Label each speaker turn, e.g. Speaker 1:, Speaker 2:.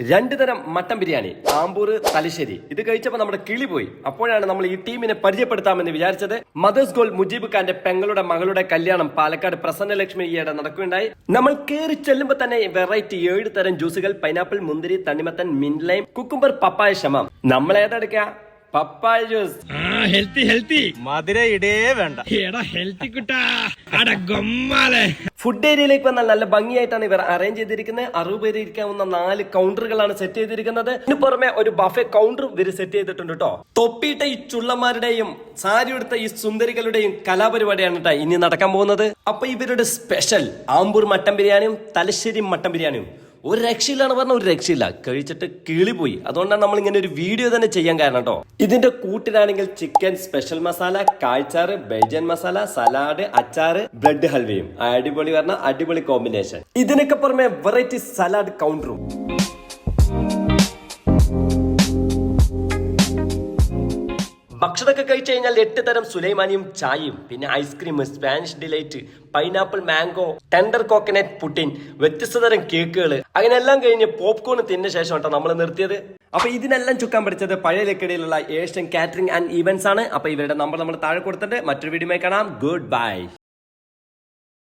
Speaker 1: രണ്ടു തരം മട്ടൻ ബിരിയാണി ആമ്പൂർ തലശ്ശേരി. ഇത് കഴിച്ചപ്പോൾ നമ്മുടെ കിളി പോയി. അപ്പോഴാണ് നമ്മൾ ഈ ടീമിനെ പരിചയപ്പെടുത്താമെന്ന് വിചാരിച്ചത് മദേഴ്സ് ഗോൾ മുജീബ് ഖാന്റെ പെങ്ങളുടെ മകളുടെ കല്യാണം പാലക്കാട് പ്രസന്ന ലക്ഷ്മി ഈയിടെ നടക്കുകയുണ്ടായി. നമ്മൾ കയറി ചെല്ലുമ്പോൾ തന്നെ വെറൈറ്റി ഏഴ് തരം ജ്യൂസുകൾ പൈനാപ്പിൾ മുന്തിരി തണ്ണിമത്തൻ മിൻലൈം കുക്കുംബർ പപ്പായ ശമം നമ്മൾ ഏതെടുക്കുക പപ്പായ ജ്യൂസ്.
Speaker 2: ഹെൽത്തി ഹെൽത്തി
Speaker 3: മധുര ഇടേ വേണ്ട.
Speaker 2: എടാ ഹെൽത്തി കുട്ടാ. അട ഗൊമ്മാലെ.
Speaker 1: ഫുഡ് ഏരിയയിലേക്ക് വന്നാൽ നല്ല ഭംഗിയായിട്ടാണ് ഇവർ അറേഞ്ച് ചെയ്തിരിക്കുന്നത്. അറുപത് പേര് ഇരിക്കാവുന്ന നാല് കൗണ്ടറുകളാണ് സെറ്റ് ചെയ്തിരിക്കുന്നത്. ഇതിന് പുറമെ ഒരു ബഫെ കൗണ്ടറും ഇവർ സെറ്റ് ചെയ്തിട്ടുണ്ട് കേട്ടോ തൊപ്പിയിട്ട ഈ ചുള്ളന്മാരുടെയും സാരി എടുത്ത ഈ സുന്ദരികളുടെയും കലാപരിപാടിയാണ് കേട്ടോ ഇനി നടക്കാൻ പോകുന്നത്. അപ്പൊ ഇവരുടെ സ്പെഷ്യൽ ആമ്പൂർ മട്ടൻ ബിരിയാണിയും തലശ്ശേരി മട്ടൻ ബിരിയാണിയും. ഒരു രക്ഷയിലാണ് പറഞ്ഞ ഒരു രക്ഷയില്ല. കഴിച്ചിട്ട് കിളിപോയി. അതുകൊണ്ടാണ് നമ്മൾ ഇങ്ങനെ ഒരു വീഡിയോ തന്നെ ചെയ്യാൻ കാരണം കേട്ടോ ഇതിന്റെ കൂട്ടിലാണെങ്കിൽ ചിക്കൻ സ്പെഷ്യൽ മസാല കാഴ്ചാറ് ബെൽജിയൻ മസാല സലാഡ് അച്ചാറ് ബ്രെഡ് ഹൽവയും അടിപൊളി പറഞ്ഞ അടിപൊളി കോമ്പിനേഷൻ ഇതിനൊക്കെ പുറമെ വെറൈറ്റി സലാഡ് കൗണ്ടറും ഭക്ഷണമൊക്കെ കഴിച്ചു കഴിഞ്ഞാൽ എട്ട് തരം സുലൈമാനിയും ചായയും പിന്നെ ice cream Spanish delight pineapple mango tender coconut Putin വ്യത്യസ്ത തരം കേക്കുകൾ അങ്ങനെല്ലാം കഴിഞ്ഞ് പോപ്കോൺ തിന്ന ശേഷം കേട്ടോ നമ്മൾ നിർത്തിയത്. അപ്പൊ ഇതിനെല്ലാം ചുക്കാൻ പഠിച്ചത് പഴയ ലക്കടിയിലുള്ള ഏഷ്യൻ കാറ്ററിംഗ് ആൻഡ് ഇവന്റ്സ് ആണ്. അപ്പൊ ഇവരുടെ നമ്പർ നമ്മൾ താഴെ കൊടുത്തിട്ട് മറ്റൊരു വീഡിയോ കാണാം. Good bye